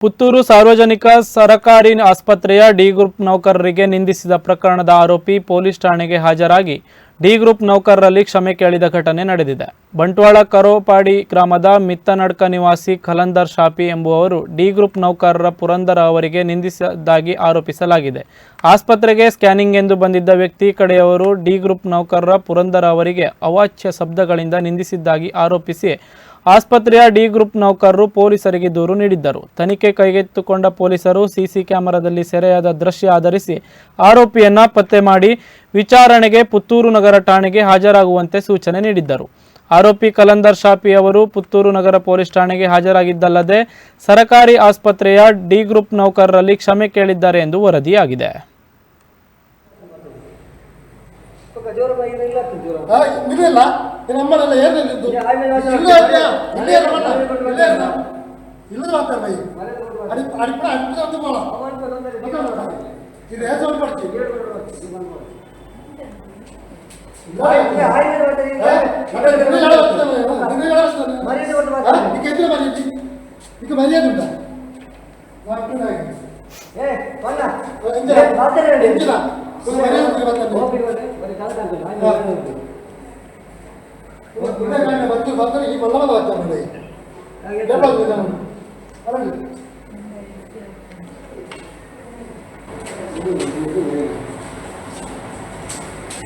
ಪುತ್ತೂರು ಸಾರ್ವಜನಿಕ ಸರಕಾರಿ ಆಸ್ಪತ್ರೆಯ ಡಿ ಗ್ರೂಪ್ ನೌಕರರಿಗೆ ನಿಂದಿಸಿದ ಪ್ರಕರಣದ ಆರೋಪಿ ಪೊಲೀಸ್ ಠಾಣೆಗೆ ಹಾಜರಾಗಿ ಡಿ ಗ್ರೂಪ್ ನೌಕರರಲ್ಲಿ ಕ್ಷಮೆ ಕೇಳಿದ ಘಟನೆ ನಡೆದಿದೆ. ಬಂಟ್ವಾಳ ಕರೋಪಾಡಿ ಗ್ರಾಮದ ಮಿತ್ತನಡ್ಕ ನಿವಾಸಿ ಖಲಂದರ್ ಶಾಪಿ ಎಂಬುವವರು ಡಿ ಗ್ರೂಪ್ ನೌಕರರ ಪುರಂದರ ಅವರಿಗೆ ನಿಂದಿಸಿದ್ದಾಗಿ ಆರೋಪಿಸಲಾಗಿದೆ. ಆಸ್ಪತ್ರೆಗೆ ಸ್ಕ್ಯಾನಿಂಗ್ ಎಂದು ಬಂದಿದ್ದ ವ್ಯಕ್ತಿ ಕಡೆಯವರು ಡಿ ಗ್ರೂಪ್ ನೌಕರರ ಪುರಂದರ ಅವರಿಗೆ ಅವಾಚ್ಯ ಶಬ್ದಗಳಿಂದ ನಿಂದಿಸಿದ್ದಾಗಿ ಆರೋಪಿಸಿ ಆಸ್ಪತ್ರೆಯ ಡಿ ಗ್ರೂಪ್ ನೌಕರರು ಪೊಲೀಸರಿಗೆ ದೂರು ನೀಡಿದ್ದರು. ತನಿಖೆ ಕೈಗೆತ್ತಿಕೊಂಡ ಪೊಲೀಸರು ಸಿಸಿ ಕ್ಯಾಮೆರಾದಲ್ಲಿ ಸೆರೆಯಾದ ದೃಶ್ಯ ಆಧರಿಸಿ ಆರೋಪಿಯನ್ನ ಪತ್ತೆ ಮಾಡಿ ವಿಚಾರಣೆಗೆ ಪುತ್ತೂರು ನಗರ ಠಾಣೆಗೆ ಹಾಜರಾಗುವಂತೆ ಸೂಚನೆ ನೀಡಿದ್ದರು. ಆರೋಪಿ ಕಲಂದರ್ ಶಾಪಿ ಅವರು ಪುತ್ತೂರು ನಗರ ಪೊಲೀಸ್ ಠಾಣೆಗೆ ಹಾಜರಾಗಿದ್ದಲ್ಲದೆ ಸರಕಾರಿ ಆಸ್ಪತ್ರೆಯ ಡಿ ಗ್ರೂಪ್ ನೌಕರರಲ್ಲಿ ಕ್ಷಮೆ ಕೇಳಿದ್ದಾರೆ ಎಂದು ವರದಿಯಾಗಿದೆ. నీకు మర్యాద ఉంటా భక్తులు భక్తులు ఈ వల్ల వల్ల వచ్చామండి అలాగే